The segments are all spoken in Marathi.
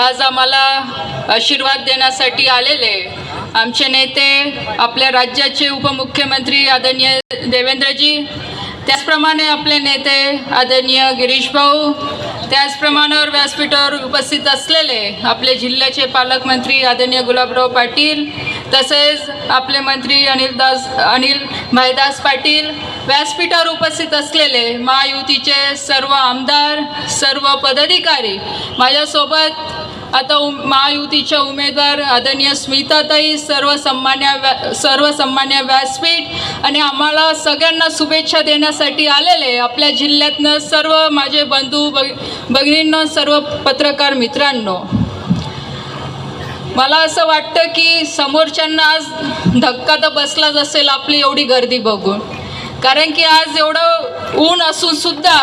आज आम्हाला आशीर्वाद देण्यासाठी आलेले आमचे नेते आपल्या राज्याचे उपमुख्यमंत्री आदरणीय देवेंद्रजी त्याचप्रमाणे आपले नेते आदरणीय गिरीश भाऊ त्याचप्रमाणे व्यासपीठावर उपस्थित असलेले आपले जिल्ह्याचे पालकमंत्री आदरणीय गुलाबराव पाटील तसेच आपले मंत्री अनिलदास अनिल भाईदास पाटील व्यासपीठावर उपस्थित असलेले महायुतीचे सर्व आमदार सर्व पदाधिकारी माझ्यासोबत आता उम महायुतीच्या उमेदवार आदरणीय स्मिताताई सर्व सन्मान्य व्या सर्व सन्मान्य व्यासपीठ आणि आम्हाला सगळ्यांना शुभेच्छा देण्यासाठी आलेले आपल्या जिल्ह्यातनं सर्व माझे बंधू बग भगिनींनो सर्व पत्रकार मित्रांनो मला असं वाटतं की समोरच्यांना आज धक्का तर बसलाच असेल आपली एवढी गर्दी बघून. कारण की आज एवढं ऊन असूनसुद्धा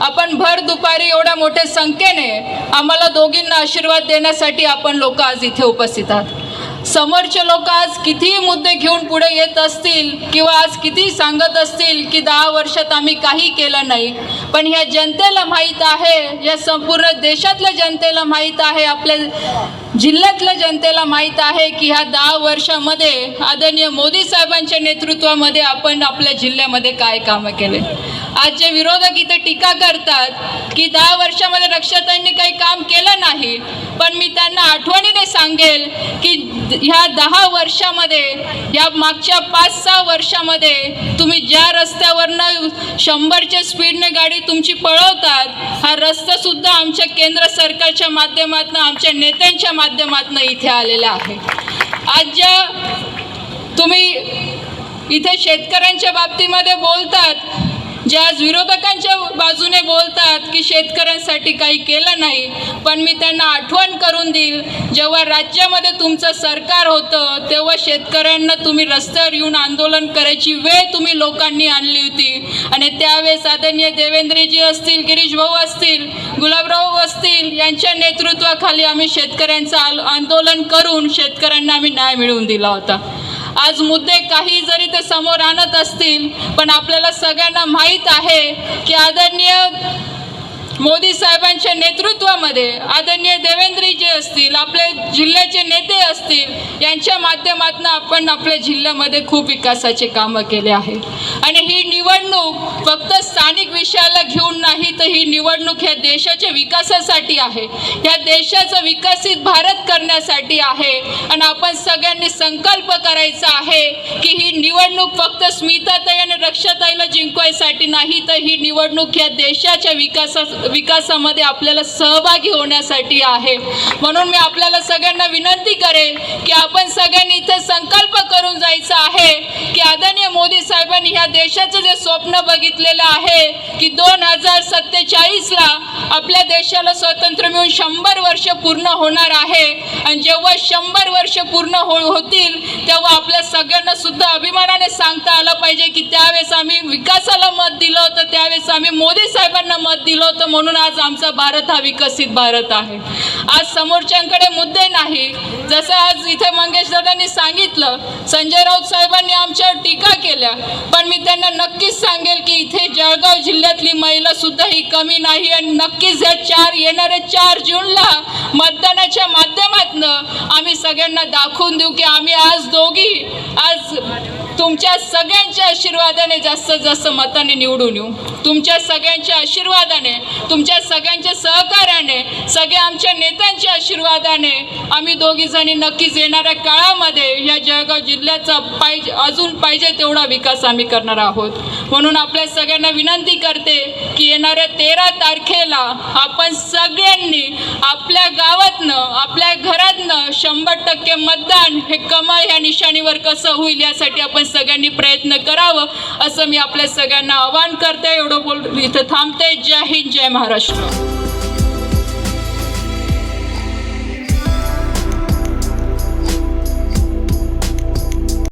आपण भर दुपारी एवढ्या मोठ्या संख्येने आम्हाला दोघींना आशीर्वाद देण्यासाठी आपण लोक आज इथे उपस्थित आहात. समोरचे लोक आज कितीही मुद्दे घेऊन पुढे येत असतील किंवा आज किती सांगत असतील की दहा वर्षात आम्ही काही केलं नाही पण ह्या जनतेला माहीत आहे या संपूर्ण देशातल्या जनतेला माहीत आहे आपल्या जिल्ह्यातल्या जनतेला माहीत आहे की ह्या दहा वर्षामध्ये आदरणीय मोदी साहेबांच्या नेतृत्वामध्ये आपण आपल्या जिल्ह्यामध्ये काय कामं केले. आज जे विरोधक इथे टीका करतात की दहा वर्षामध्ये रक्षाताईंनी काही काम केलं नाही पण मी त्यांना आठवणीने सांगेल की ह्या दहा वर्षामध्ये या मागच्या पाच सहा वर्षामध्ये तुम्ही ज्या रस्त्यावरनं शंभरच्या स्पीडने गाडी तुमची पळवतात हा रस्तासुद्धा आमच्या केंद्र सरकारच्या माध्यमातून आमच्या नेत्यांच्या माध्यमातून इथे आलेला आहे. आज ज्या तुम्ही इथे शेतकऱ्यांच्या बाबतीमध्ये बोलतात जे आज विरोधकांच्या बाजूने बोलतात की शेतकऱ्यांसाठी काही केलं नाही पण मी त्यांना आठवण करून देईल जेव्हा राज्यामध्ये तुमचं सरकार होतं तेव्हा शेतकऱ्यांना तुम्ही रस्त्यावर येऊन आंदोलन करायची वेळ तुम्ही लोकांनी आणली होती. आणि त्यावेळेस आदरणीय देवेंद्रजी असतील गिरीश भाऊ असतील गुलाबराव असतील यांच्या नेतृत्वाखाली आम्ही शेतकऱ्यांचं आंदोलन करून शेतकऱ्यांना आम्ही न्याय मिळवून दिला होता. आज मुद्दे काही जरी ते समोर आणत असतील पण आपल्याला सगळ्यांना माहीत आहे की आदरणीय मोदी साहेबांच्या नेतृत्वामध्ये आदरणीय देवेंद्रजी असतील आपले जिल्ह्याचे नेते असतील यांच्या माध्यमातून आपण आपल्या जिल्ह्यामध्ये खूप विकासाचे कामं केले आहे आणि ही निवडणूक फक्त स्थानिक विषयाला घेऊन नाही तर ही निवडणूक ह्या देशाच्या विकासासाठी आहे. ह्या देशाचा विकसित भारत करण्यासाठी आहे. आणि आपण सगळ्यांनी संकल्प करायचा आहे की ही निवडणूक फक्त स्मिताताई आणि रक्षाताईला जिंकवायसाठी नाही तर ही निवडणूक या देशाच्या विकासा विकासामध्ये आपल्याला सहभागी होण्यासाठी आहे. म्हणून मी आपल्याला सगळ्यांना विनंती करेन की आपण सगळ्यांनी इथे संकल्प करून जायचं आहे की आदरणीय मोदी साहेबांनी ह्या देशाचं जे स्वप्न बघितलेलं आहे की दोन हजार सत्तेचाळीसला आपल्या देशाला स्वातंत्र्य मिळून शंभर वर्ष पूर्ण होणार आहे. आणि जेव्हा शंभर वर्ष पूर्ण हो होतील तेव्हा आपल्या सगळ्यांना सुद्धा अभिमानाने सांगता आलं पाहिजे की त्यावेळेस आम्ही विकासाला मत दिलं होतं त्यावेळेस आम्ही मोदी साहेबांना मत दिलं होतं म्हणून आज आमचा भारत हा विकसित भारत आहे. आज समोरच्यांकडे मुद्दे नाही. जसं आज इथे मंगेश दादांनी सांगितलं संजय राऊत साहेबांनी आमच्यावर टीका केल्या पण मी त्यांना नक्कीच सांगेल की इथे जळगाव जिल्ह्यातली महिला सुद्धा ही कमी नाही आणि नक्कीच या चार येणाऱ्या चार जूनला मतदानाच्या माध्यमातनं आम्ही सगळ्यांना दाखवून देऊ की आम्ही आज दोघी आज तुमच्या सगळ्यांच्या आशीर्वादाने जास्तीत जास्त मताने निवडून येऊ. तुमच्या सगळ्यांच्या आशीर्वादाने तुमच्या सगळ्यांच्या सहकार्याने सगळ्या आमच्या नेत्यांच्या आशीर्वादाने आम्ही दोघीजणी नक्कीच येणाऱ्या काळामध्ये या जळगाव जिल्ह्याचा पाहिजे अजून पाहिजे तेवढा विकास आम्ही करणार आहोत. म्हणून आपल्या सगळ्यांना विनंती करते की येणाऱ्या तेरा तारखेला आपण सगळ्यांनी आपल्या गावातनं आपल्या घरातनं शंभर टक्के मतदान हे कमळ ह्या निशाणीवर कसं होईल यासाठी आपण सगळ्यांनी प्रयत्न करावं असं मी आपल्या सगळ्यांना आवाहन करते. एवढं बोल इथं थांबते जय हिंद जय महाराष्ट्र.